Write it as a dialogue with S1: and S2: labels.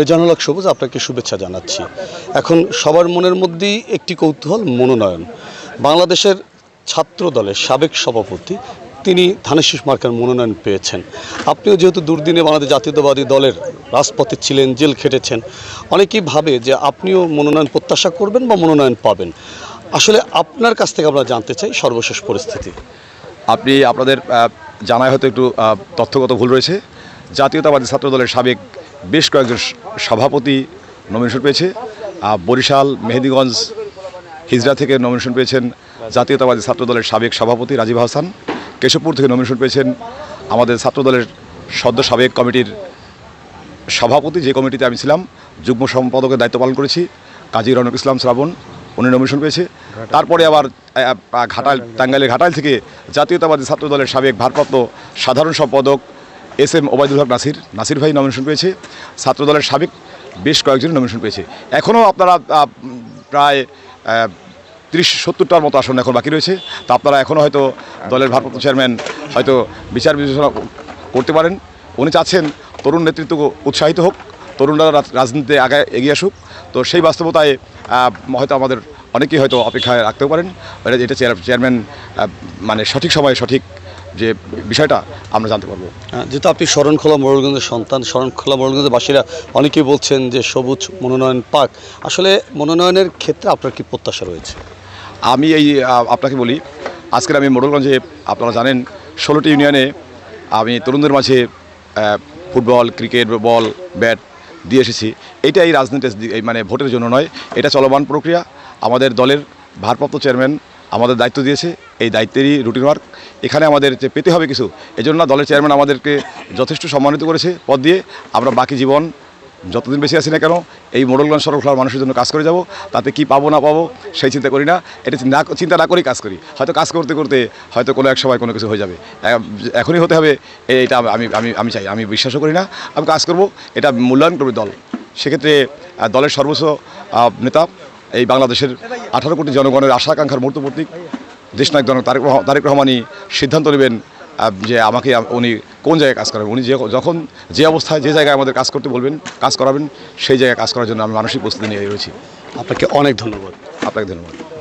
S1: রেজানুল হক সবুজ, আপনাকে শুভেচ্ছা জানাচ্ছি। এখন সবার মনের মধ্যেই একটি কৌতূহল, মনোনয়ন। বাংলাদেশের ছাত্র দলের সাবেক সভাপতি, তিনি ধানেশিস মার্কার মনোনয়ন পেয়েছেন। আপনিও যেহেতু দুর্দিনে বাংলাদেশ জাতীয়তাবাদী দলের রাজপথে ছিলেন, জেল খেটেছেন, অনেকেই ভাবে যে আপনিও মনোনয়ন প্রত্যাশা করবেন বা মনোনয়ন পাবেন। আসলে আপনার কাছ থেকে আমরা জানতে চাই সর্বশেষ পরিস্থিতি।
S2: আপনি আপনাদের জানায় হয়তো একটু তথ্যগত ভুল রয়েছে। জাতীয়তাবাদী ছাত্র দলের সাবেক বেশ কয়েকজন সভাপতি নমিনেশন পেয়েছে। বরিশাল মেহেদিগঞ্জ হিজড়া থেকে নমিনেশন পেয়েছেন জাতীয়তাবাদী ছাত্র দলের সাবেক সভাপতি রাজীব হাসান। কেশবপুর থেকে নমিনেশন পেয়েছেন আমাদের ছাত্র দলের সদ্য সাবেক কমিটির সভাপতি যে কমিটিতে আমি ছিলাম। যুগ্ম সম্পাদকের দায়িত্ব পালন করেছি কাজী রনক ইসলাম শ্রাবণ উনি নমিনেশন পেয়েছে। তারপরে আবার ঘাটাল টাঙ্গাইলের ঘাটাল থেকে জাতীয়তাবাদী ছাত্র দলের সাবেক ভারপ্রাপ্ত সাধারণ সম্পাদক এস এম ওবায়দুল হক নাসির। নাসির ভাই নমিনেশন পেয়েছে। ছাত্র দলের সাবেক বেশ কয়েকজন নমিনেশন পেয়েছে। এখনও আপনারা প্রায় তিরিশ সত্তরটার মতো আসন এখন বাকি রয়েছে। তা আপনারা এখনও হয়তো দলের ভারপ্রাপ্ত চেয়ারম্যান হয়তো বিচার বিবেচনা করতে পারেন। উনি চাচ্ছেন তরুণ নেতৃত্ব উৎসাহিত হোক, তরুণরা রাজনীতিতে আগে এগিয়ে আসুক। তো সেই বাস্তবতায় হয়তো আমাদের অনেকেই হয়তো অপেক্ষায় রাখতেও পারেন। এটা এটা চেয়ার- চেয়ারম্যান মানে সঠিক সময়ে সঠিক যে বিষয়টা আমরা জানতে পারব।
S1: যেহেতু আপনি শরণখোলা মোড়লগঞ্জের সন্তান শরণখোলা মোড়লগঞ্জের বাসীরা অনেকেই বলছেন যে সবুজ মনোনয়ন পাক। আসলে মনোনয়নের ক্ষেত্রে আপনার কি প্রত্যাশা রয়েছে?
S2: আমি এই আপনাকে বলি আজকের আমি মোড়লগঞ্জে আপনারা জানেন ষোলোটি ইউনিয়নে আমি তরুণদের মাঝে ফুটবল ক্রিকেট বল ব্যাট দিয়ে এসেছি। এটা এই রাজনীতি মানে ভোটের জন্য নয় এটা চলমান প্রক্রিয়া। আমাদের দলের ভারপ্রাপ্ত চেয়ারম্যান আমাদের দায়িত্ব দিয়েছে, এই দায়িত্বেরই রুটিন ওয়ার্ক এখানে আমাদের যে পেতে হবে কিছু, এজন্য দলের চেয়ারম্যান আমাদেরকে যথেষ্ট সম্মানিত করেছে পদ দিয়ে। আমরা বাকি জীবন যতদিন বেশি আছি না কেন, এই মোড়লগঞ্জ সড়কলার মানুষের জন্য কাজ করে যাব, তাতে কি পাবো না পাবো সেই চিন্তা করি না। এটা না, চিন্তা না করেই কাজ করি। হয়তো কাজ করতে করতে হয়তো কোনো এক সময় কোনো কিছু হয়ে যাবে। এখনই হতে হবে এটা আমি আমি আমি চাই, আমি বিশ্বাসও করি না। আমি কাজ করব, এটা মূল্যায়ন করবে দল। সেক্ষেত্রে দলের সর্বোচ্চ নেতা এই বাংলাদেশের আঠারো কোটি জনগণের আশা আকাঙ্ক্ষার মূর্ত প্রতীক। দেশনায়ক জনক তারেক তারেক রহমানই সিদ্ধান্ত নেবেন যে আমাকে উনি কোন জায়গায় কাজ করাবেন। উনি যে যখন যে অবস্থায় যে জায়গায় আমাদের কাজ করতে বলবেন কাজ করাবেন সেই জায়গায় কাজ করার জন্য আমি মানসিক প্রস্তুতি নিয়ে রয়েছি।
S1: আপনাকে অনেক ধন্যবাদ।
S2: আপনাকে ধন্যবাদ।